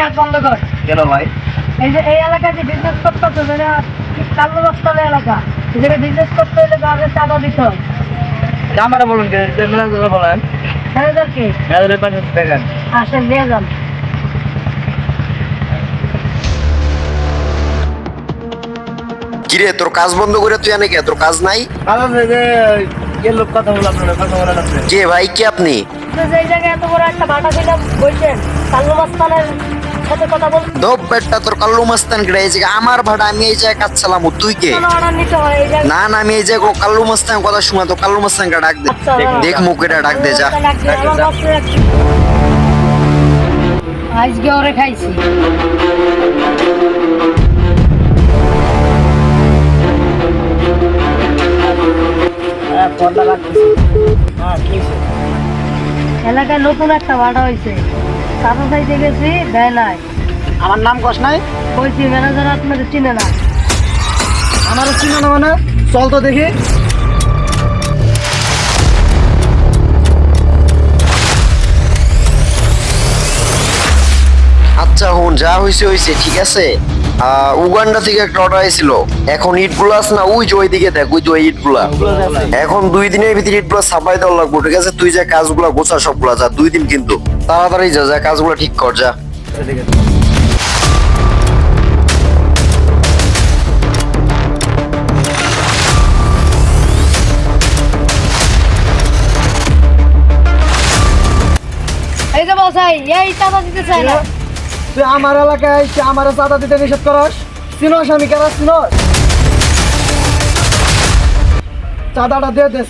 কাজ বন্ধ কর। কেন ভাই? এই যে এই এলাকায় যে বিজনেস করতে যেটা কালো রাস্তার এলাকা যেটা বিজনেস করতে হলে তাদের চাঁদা দিতে বলুন কে? ম্যানেজার বলেন। ম্যানেজার কি? ম্যানেজারের পাশে দেখেন। আসেন নিয়ে যান। কিরে তোর কাজ বন্ধ করে তুই আনে কে? তোর কাজ নাই? কারণ এই যে কে লোক কথা বলে আপনারা কথা বলেন আপনি কে ভাই কে আপনি? আপনি যে এই জায়গায় এত বড় একটা বাটা ফিল্ম বলছেন কালো মাস্তানের সাথে কথা বলতে দোপ বেটটা তোর কাল্লু মাস্তান কেটে এই জায়গায় আমার ভাড়া আমি এই জায়গায় কাজ চালাম তুই কে? না না আমি এই জায়গায় কাল্লু মাস্তান কথা শুনা তো কাল্লু মাস্তানকে ডাক দে। আচ্ছা, দেখ মুখেটা ডাক দে যা। আজকে ওরে খাইছি। হয়েছে? এলাকায় নতুন একটা ভাড়া হয়েছে। চাচা চাইতে গেছি দেয় নাই। আমার নাম কস নাই? কইছি ম্যানেজার আপনাদের চিনে না। আমারও চিনো না মানে? চল তো দেখি। আচ্ছা হুন যা হয়েছে হয়েছে ঠিক আছে? উগান্ডা থেকে একটা অর্ডার এসেছিল এখন ইট আছে না ওই যে ওইদিকে দেখ ওই যে ওই ইটগুলা। এখন দুই দিনের ভিতরে ইটগুলো সাপ্লাই দেওয়া লাগবে ঠিক আছে? তুই যে কাজগুলো গোছা সবগুলা যা দুই দিন কিন্তু। তাড়াতাড়ি যা যা কাজগুলো ঠিক কর যা। এই যে বসাই এই চাচা দিতে চাই না। তুই আমার এলাকায় সে আমার চাঁদা দিতে নিষেধ করস? চিনস আমি কেন চিনস? চাঁদাটা দিয়ে দেস